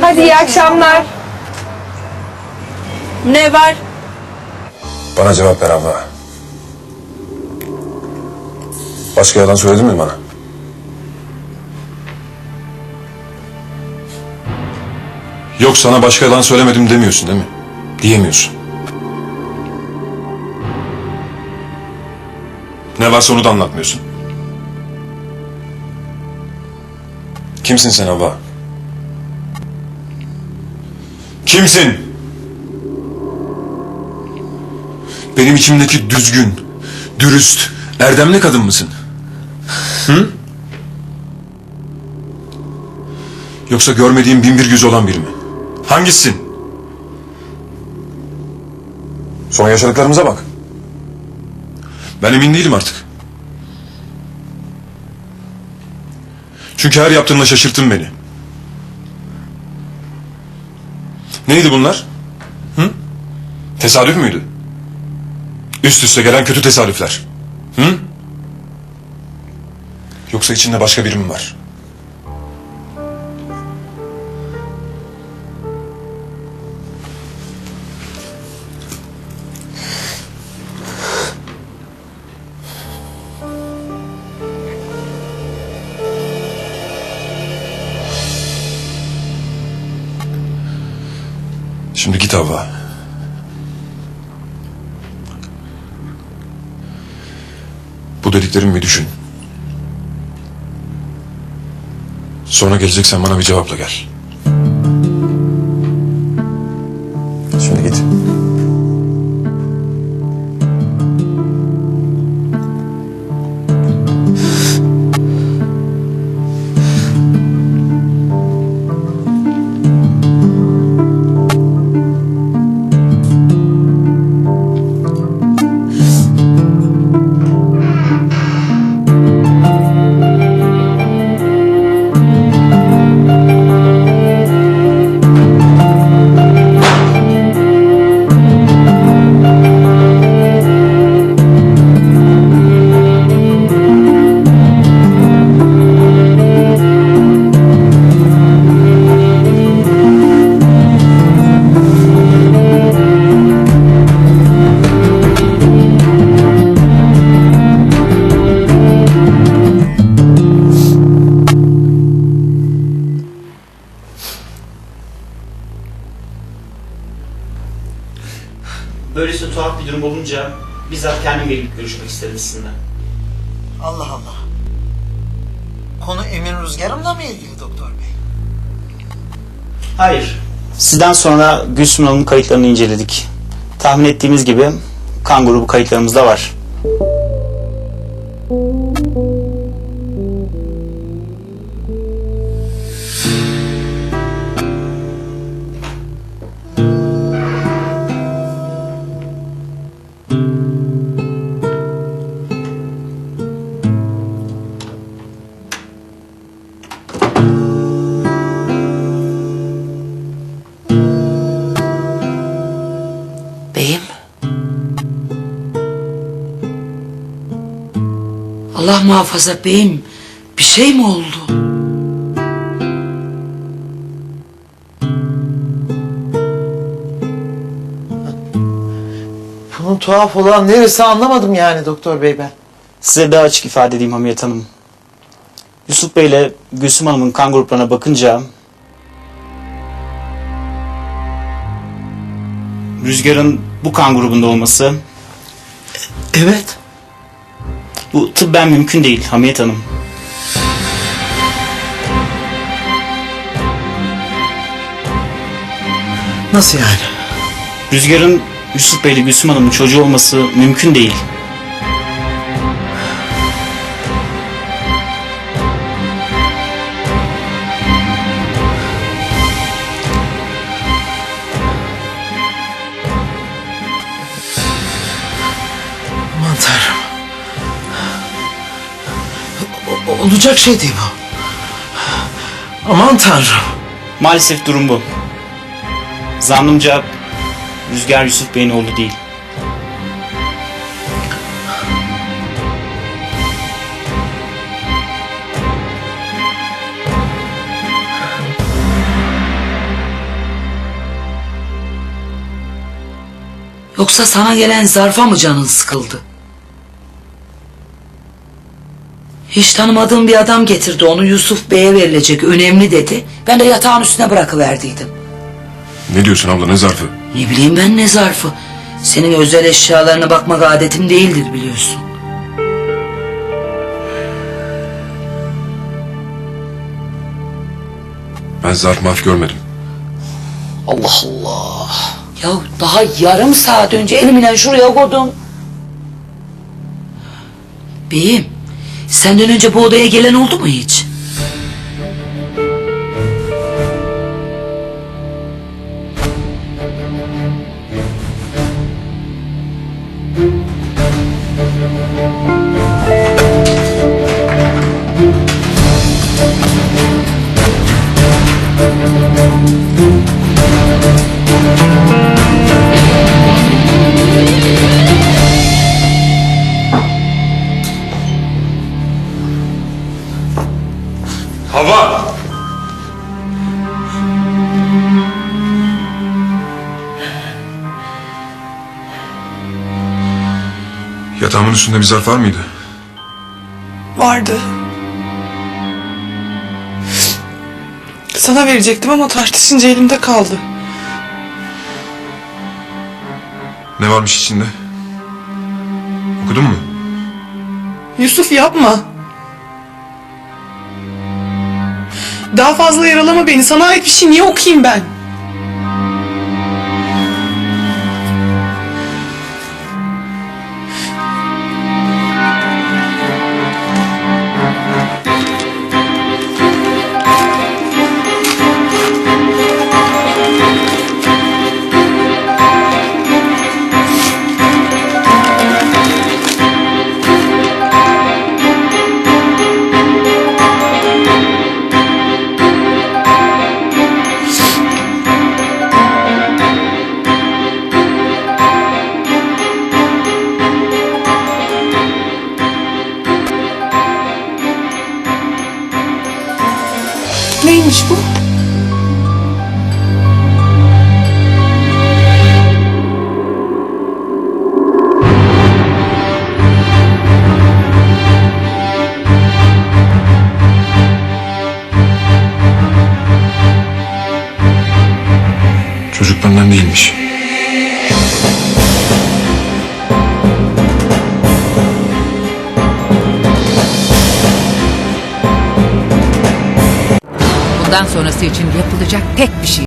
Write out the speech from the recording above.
Hadi iyi akşamlar. Ne var? Bana cevap ver abla. Başka yalan söyledin mi bana? Yok sana başka yalan söylemedim demiyorsun değil mi? Diyemiyorsun. Ne varsa onu da anlatmıyorsun. Kimsin sen abla? Kimsin? Benim içimdeki düzgün, dürüst, erdemli kadın mısın? Hı? Yoksa görmediğim bin bir yüz olan biri mi? Hangisisin? Son yaşadıklarımıza bak. Ben emin değilim artık. Çünkü her yaptığınla şaşırttın beni. Neydi bunlar? Hı? Tesadüf müydü? Üst üste gelen kötü tesadüfler. Hı? Yoksa içinde başka biri mi var? Şimdi git Havva. Bu dediklerimi bir düşün. Sonra geleceksen bana bir cevapla gel. Böylesi tuhaf bir durum olunca bizzat kendim gelip görüşmek istedim sizinle. Allah Allah. Konu Emin Rüzgar'ımla mı ilgili doktor bey? Hayır. Sizden sonra Gülsüm Hanım'ın kayıtlarını inceledik. Tahmin ettiğimiz gibi kan grubu kayıtlarımızda var. Allah muhafaza beyim. Bir şey mi oldu? Bunun tuhaf olan neresi anlamadım yani doktor bey ben. Size daha açık ifade edeyim Hamiyet Hanım. Yusuf Bey ile Gülsüm Hanım'ın kan gruplarına bakınca Rüzgar'ın bu kan grubunda olması Evet. Bu tıbben mümkün değil Hamiyet Hanım. Nasıl yani? Rüzgar'ın Yusuf Bey ile Gülsüm Hanım'ın çocuğu olması mümkün değil. Olacak şey değil bu. Aman tanrım. Maalesef durum bu. Zannımca Rüzgar Yusuf Bey'in oğlu değil. Yoksa sana gelen zarfa mı canın sıkıldı? Hiç tanımadığım bir adam getirdi onu Yusuf Bey'e verilecek önemli dedi. Ben de yatağın üstüne bırakıverdiydim. Ne diyorsun abla ne zarfı? Ne bileyim ben ne zarfı. Senin özel eşyalarına bakmak adetim değildir biliyorsun. Ben zarf marf görmedim. Allah Allah. Ya daha yarım saat önce elimle şuraya koydum. Beyim, senden önce bu odaya gelen oldu mu hiç? Yatağımın üstünde bir zarf var mıydı? Vardı. Sana verecektim ama tartışınca elimde kaldı. Ne varmış içinde? Okudun mu? Yusuf yapma. Daha fazla yaralama beni. Sana ait bir şey niye okuyayım ben? Çocuk benden değilmiş. Bundan sonrası için yapılacak tek bir şey